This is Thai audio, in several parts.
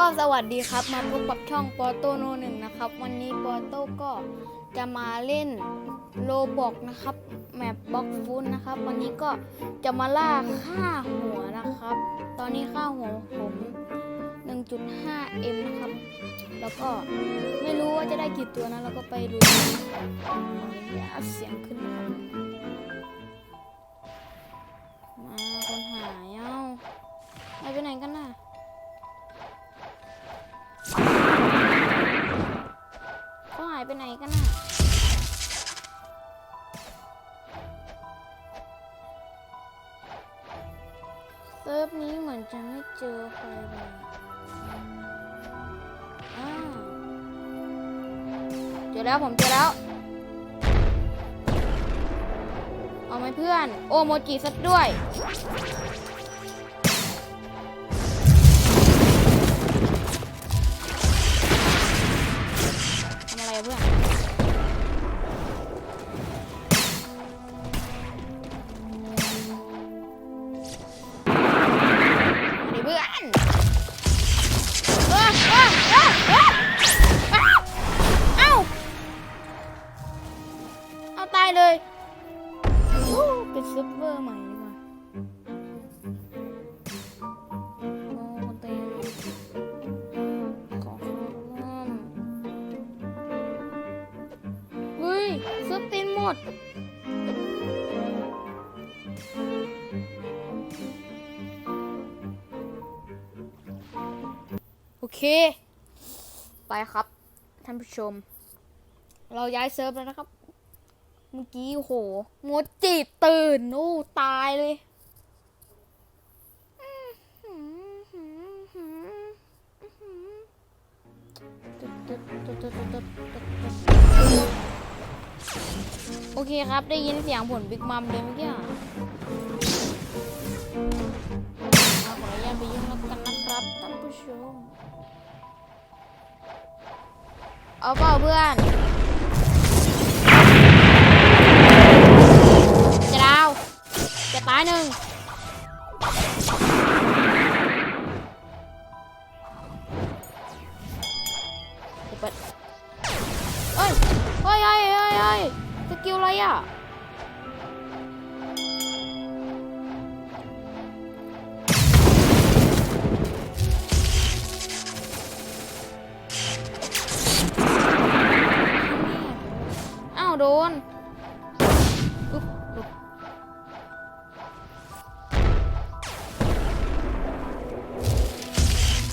ก็สวัสดีครับมาพบกับช่องปอโตโนหนึ่งนะครับ วันนี้ปอโตก็จะมาเล่นโลบอกนะครับแมปบล็อกฟูนนะครับ วันนี้ก็จะมาล่าค่าหัวนะครับ ตอนนี้ค่าหัวผม 1.5M นะครับ แล้วก็ไม่รู้ว่าจะได้กี่ตัวนะเราก็ไปดูอย่าเสียงขึ้นนะครับมาคนหายเอ้าไปไหนกันน่ะ ไปไหนกันน่ะเซิร์ฟนี้เหมือนจะไม่เจอใครเลยเจอแล้วผมเจอแล้ว เอาไหมเพื่อน โอโมจิสัดด้วย โอเค ไปครับ ท่านผู้ชม เราย้ายเซิร์ฟแล้วนะครับ เมื่อกี้โหงดจีตื่นนู่ตายเลยโอเคครับ ได้ยินเสียงผลบิ๊กมัมเลยเมื่อกี้ เอาเปล่าเพื่อน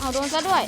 อ้าโดนซะด้วย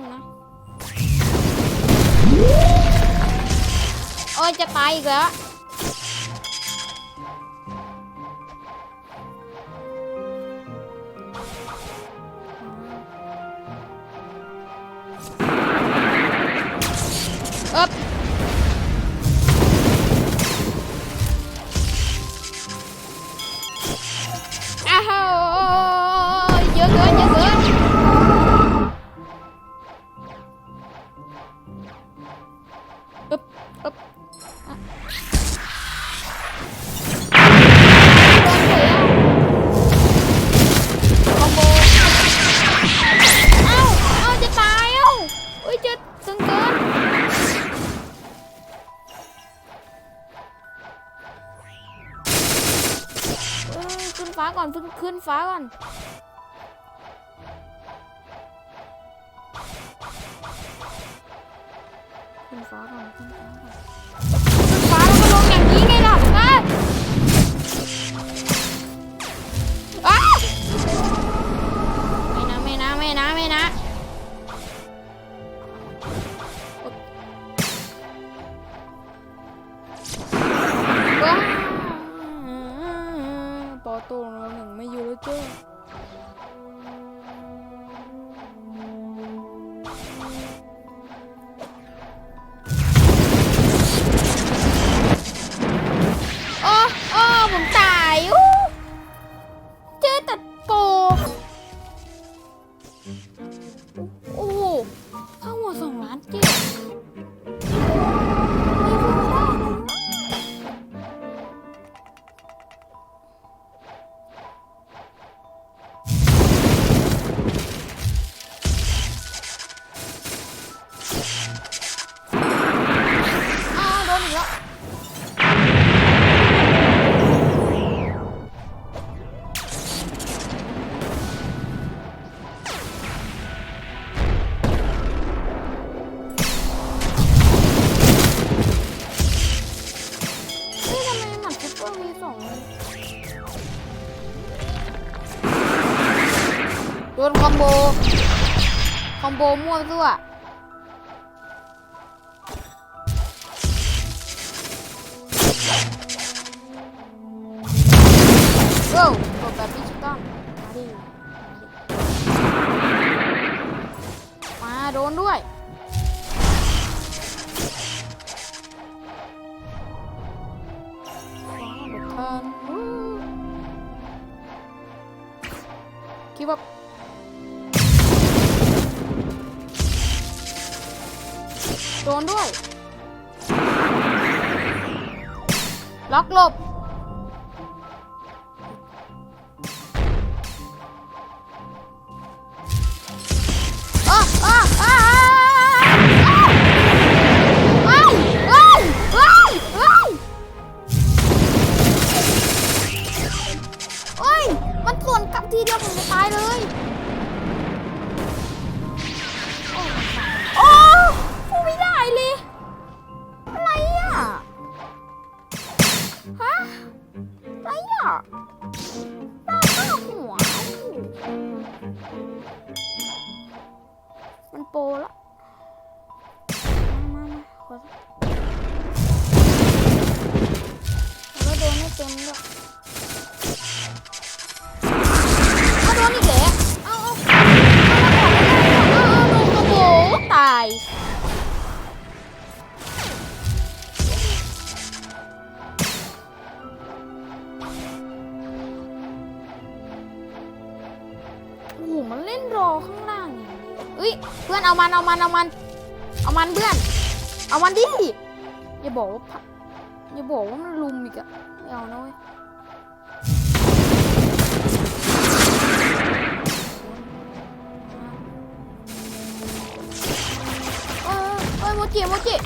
งนะ โอ้ยจะตายอีกแล้วอ๊บ Fahrern. ของโดนคอมโบ คอมโบมั่วซั่วโอ้โหแบบดิจิตอามาโดนด้วย ว่า โดนด้วย ล็อกหลบ บ้าหัว มันโปรละมามามาขอแล้วโดนไม่เต็มด้วย มันเล่นรอข้างล่างอย่างเดียวเอ้ยเพื่อนเอามันเอามันเอามัน เอามันเพื่อน เอามันดิอย่าบอกว่าอย่าบอกว่ามันลุมอีกอะไม่เอานะเว้ยเอ้ยเอ้ยโมจิโมจิ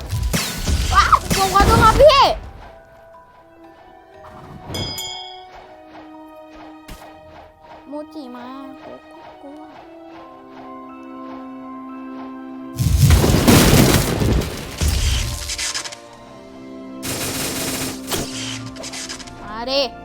ว้าวผมขอโทษครับพี่ Rê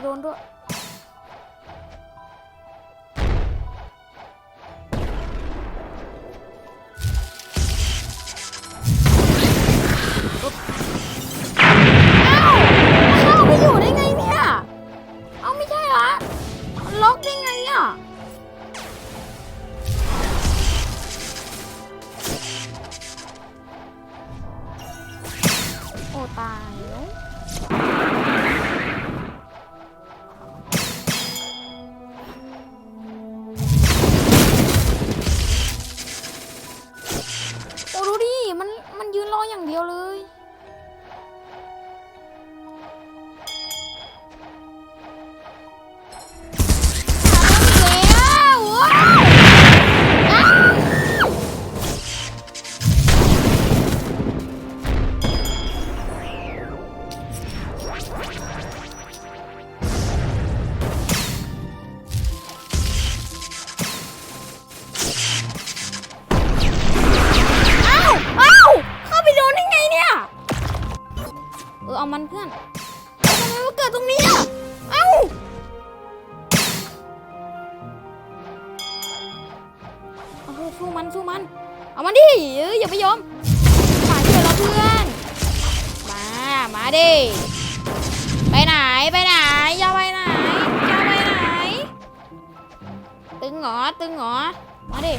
I don't know. ออเอามันเพื่อนทำไมมาเกิดตรงนี้อะเอ้าเอาสู้มันสู้มัน เอามันดิเอ้ยอย่าไปยอมมาเถอะเราเพื่อน มา มาดิไปไหนไปไหนอย่าไปไหนอย่าไปไหนเหรอตึงหรอมาดิ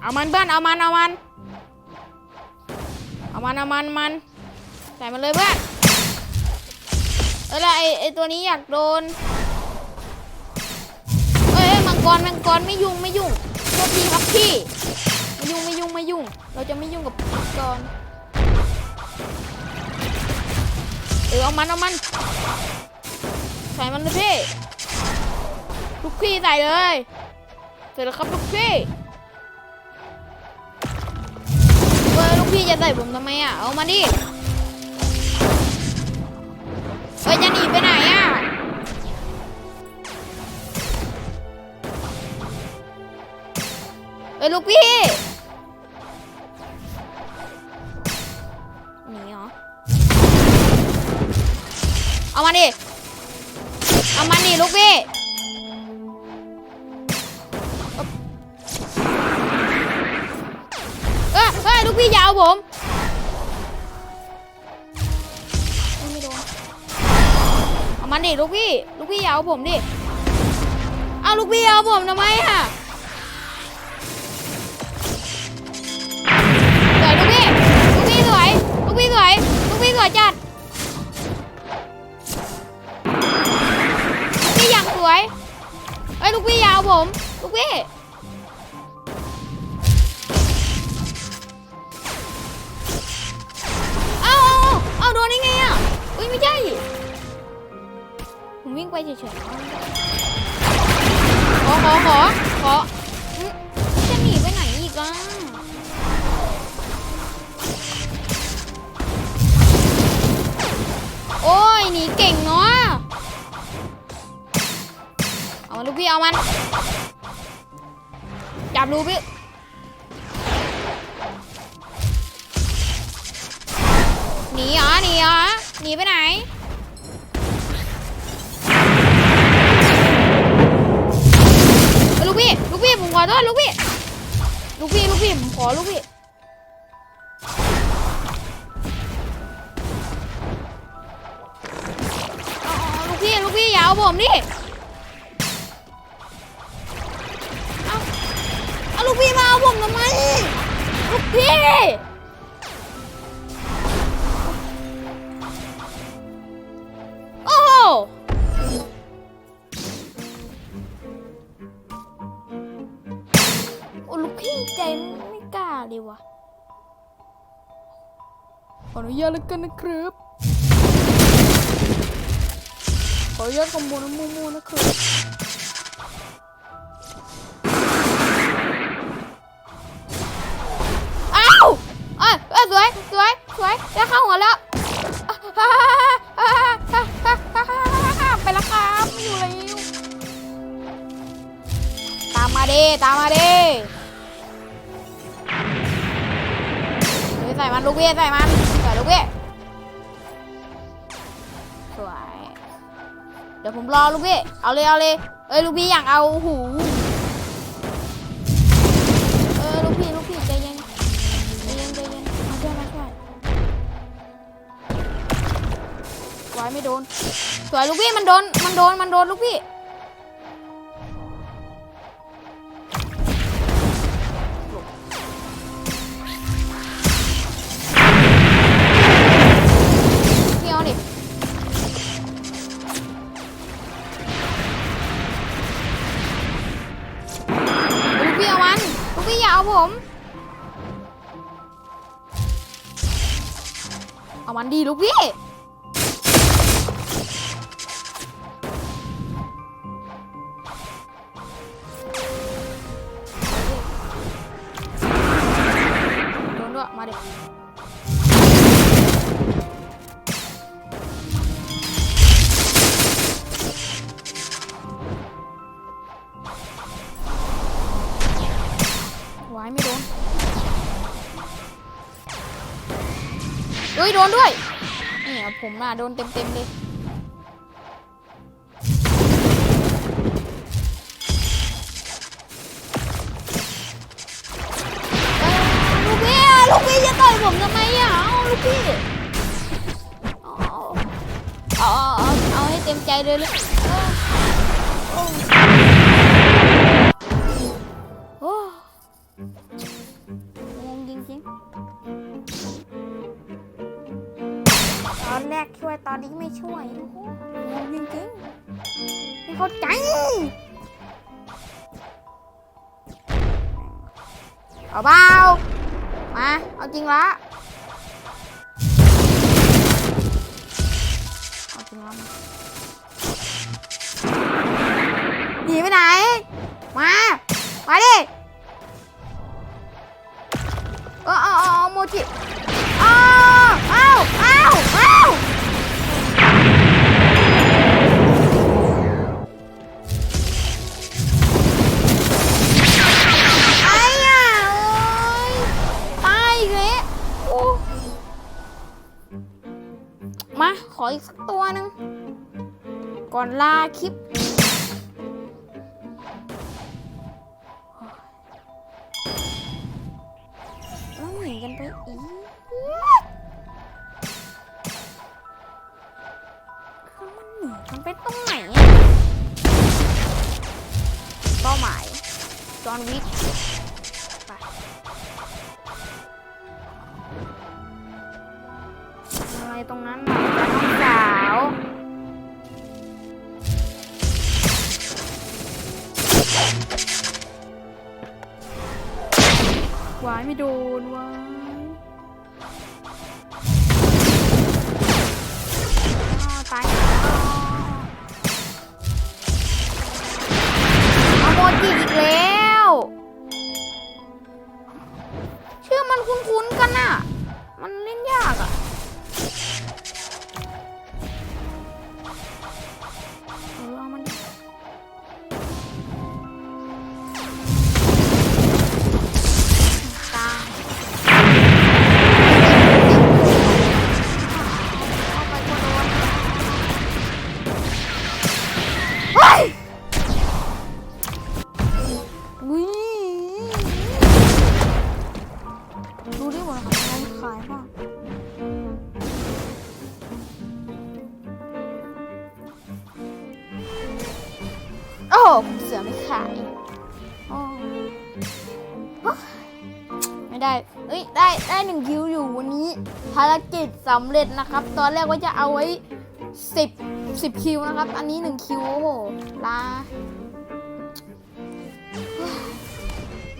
เอามันเพื่อนเอามันเอามันเอามันเอามันเอามัน ใส่มันเลยเพื่อน เออแล้วไอไอตัวนี้อยากโดน เอ้ยมังกรมังกรไม่ยุ่งไม่ยุ่งโทษทีครับพี่ไม่ยุ่งไม่ยุ่งไม่ยุ่ง เราจะไม่ยุ่งกับมังกร เออเอามันเอามัน ใส่มันเลยพี่ลูกพี่ใส่เลยเสร็จแล้วครับลูกพี่เว้ยลูกพี่จะใส่ผมทำไมอะ เอามาดิ เฮ้ยจะหนีไปไหนอะเอ้ยลูกพี่หนีเหรอเอามาดิ เอามาดิลูกพี่เออเฮ้ยลูกพี่อยาเอาผม มันดิลูกพี่ ลูกพี่อย่าเอาผมดิ เอาลูกพี่เอาผมทำไมอะสวยลูกพี่ ลูกพี่สวย ลูกพี่สวย ลูกพี่สวยจัดลูกพี่อย่างสวยเอ้ยลูกพี่อยาวผม ลูกพี่เอาเอาเอาโดนได้ไงอะอุ้ยไม่ใช่ วิ่งไปเฉยๆขอขอขอขอจะหนีไปไหนอีกอะโอ้ยหนีเก่งเนาะเอามันลูกพี่เอามันจับลูกพี่หนีเหรอหนีเหรอหนีไปไหน พี่ลูกพี่ผมขอโทษลูกพี่ลูกพี่ลูกพี่ผมขอลูกพี่เอาลูกพี่ลูกพี่อย่าเอาผมดิเอาเอาลูกพี่มาเอาผมทำไมลูกพี่ ขออนุญาแล้วกันนะครับ ขออนุญาตคอมโบน้ำมูมูนะครับอ้าวเอ้ยเอ้ยสวยสวยสวยได้เข้าหัวแล้วไปแล้วครับอยู่แล้วตามมาดิตามมาดิเฮ้ยใส่มันลูกเวียใส่มัน เวียสวย เดี๋ยวผมรอลูกพี่ เอาเลยเอาเลย เอ้ยลูกพี่อยากเอาหู เออลูกพี่ลูกพี่ใจเย็นใจเย็นใจเย็นมาช่วยมาช่วยไว้ไม่โดน สวยลูกพี่มันโดนมันโดนมันโดนลูกพี่ เอามันดีลูกพี่โดนด้วยมาดิวายไม่โดนเฮ้ยโดนด้วยนี่อะ ผมน่ะโดนเต็มเต็มเลยลูกพี่ลูกพี่จะต่อยผมทำไมอะเลูกพี่เอาเอาให้เต็มใจเลยเลยโอ้งงจริงๆ ช่วยโอ้โหงงจริงๆไม่เข้าใจเอาเบามา เอาจริงละเอาจริงละหนีไปไหน มา มาดิ เออเอาเออโมจิ ลาคลิปแล้วหนีกันไปอีกคือมันหนีกันไปตรงไหนเป้าหมายจอห์นวิก ดูดิว่าใครขายบ้างโอ้โหเสือไม่ขายโอ้ไม่ได้ เอ้ย ได้ ได้หนึ่งคิวอยู่วันนี้ ภารกิจสำเร็จนะครับ ตอนแรกว่าจะเอาไว้สิบสิบคิวนะครับ อันนี้หนึ่งคิว โอ้โห ลา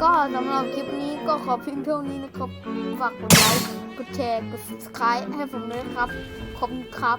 ก็สำหรับคลิปนี้ก็ขอเพียงเท่านี้นะครับ ฝากกดไลค์ กดแชร์ กด subscribe ให้ผมด้วยครับ ขอบคุณครับ